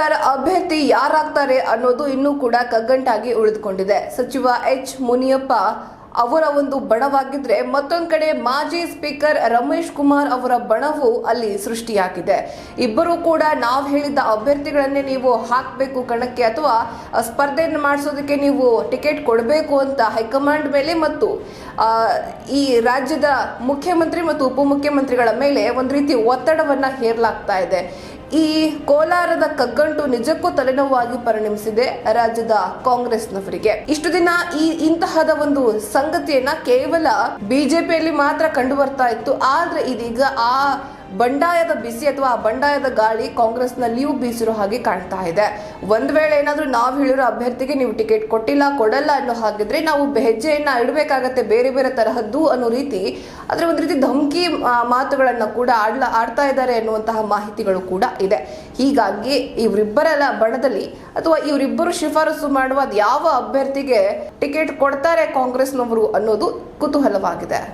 ಕೋಲಾರ ಅಭ್ಯರ್ಥಿ ಯಾರಾಗ್ತಾರೆ ಅನ್ನೋದು ಇನ್ನೂ ಕೂಡ ಕಗ್ಗಂಟಾಗಿ ಉಳಿದುಕೊಂಡಿದೆ. ಸಚಿವ ಎಚ್ ಮುನಿಯಪ್ಪ ಅವರ ಒಂದು ಬಣವಾಗಿದ್ರೆ ಮತ್ತೊಂದು ಕಡೆ ಮಾಜಿ ಸ್ಪೀಕರ್ ರಮೇಶ್ ಕುಮಾರ್ ಅವರ ಬಣವು ಅಲ್ಲಿ ಸೃಷ್ಟಿಯಾಗಿದೆ. ಇಬ್ಬರು ಕೂಡ ನಾವು ಹೇಳಿದ್ದ ಅಭ್ಯರ್ಥಿಗಳನ್ನೇ ನೀವು ಹಾಕಬೇಕು ಕಣಕ್ಕೆ ಅಥವಾ ಸ್ಪರ್ಧೆಯನ್ನು ಮಾಡಿಸೋದಕ್ಕೆ ನೀವು ಟಿಕೆಟ್ ಕೊಡಬೇಕು ಅಂತ ಹೈಕಮಾಂಡ್ ಮೇಲೆ ಮತ್ತು ಈ ರಾಜ್ಯದ ಮುಖ್ಯಮಂತ್ರಿ ಮತ್ತು ಉಪಮುಖ್ಯಮಂತ್ರಿಗಳ ಮೇಲೆ ಒಂದು ರೀತಿ ಒತ್ತಡವನ್ನ ಹೇರಲಾಗ್ತಾ ಇದೆ. ಈ ಕೋಲಾರದ ಕಗ್ಗಂಟು ನಿಜಕ್ಕೂ ತಲೆನೋವಾಗಿ ಪರಿಣಮಿಸಿದೆ ರಾಜ್ಯದ ಕಾಂಗ್ರೆಸ್ನವರಿಗೆ. ಇಷ್ಟು ದಿನ ಈ ಇಂತಹದ ಒಂದು ಸಂಗತಿಯನ್ನ ಕೇವಲ ಬಿಜೆಪಿಯಲ್ಲಿ ಮಾತ್ರ ಕಂಡು ಬರ್ತಾ ಇತ್ತು. ಆದ್ರೆ ಇದೀಗ ಆ ಬಂಡಾಯದ ಬಿಸಿ ಅಥವಾ ಆ ಬಂಡಾಯದ ಗಾಳಿ ಕಾಂಗ್ರೆಸ್ನಲ್ಲಿಯೂ ಬೀಸಿರೋ ಹಾಗೆ ಕಾಣ್ತಾ ಇದೆ. ಒಂದ್ ವೇಳೆ ಏನಾದ್ರೂ ನಾವು ಹೇಳಿರೋ ಅಭ್ಯರ್ಥಿಗೆ ನೀವು ಟಿಕೆಟ್ ಕೊಟ್ಟಿಲ್ಲ, ಕೊಡಲ್ಲ ಅನ್ನೋ ಹಾಗಿದ್ರೆ ನಾವು ಹೆಜ್ಜೆಯನ್ನ ಇಡಬೇಕಾಗತ್ತೆ ಬೇರೆ ಬೇರೆ ತರಹದ್ದು ಅನ್ನೋ ರೀತಿ ಅದರ ಒಂದು ರೀತಿ ಧಮಕಿ ಮಾತುಗಳನ್ನು ಕೂಡ ಆಡ್ಲ, ಆಡ್ತಾ ಇದ್ದಾರೆ ಅನ್ನುವಂತಹ ಮಾಹಿತಿಗಳು ಕೂಡ ಇದೆ. ಹೀಗಾಗಿ ಇವರಿಬ್ಬರ ಬಣದಲ್ಲಿ ಅಥವಾ ಇವರಿಬ್ಬರು ಶಿಫಾರಸು ಮಾಡುವ ಯಾವ ಅಭ್ಯರ್ಥಿಗೆ ಟಿಕೆಟ್ ಕೊಡ್ತಾರೆ ಕಾಂಗ್ರೆಸ್ನವರು ಅನ್ನೋದು ಕುತೂಹಲವಾಗಿದೆ.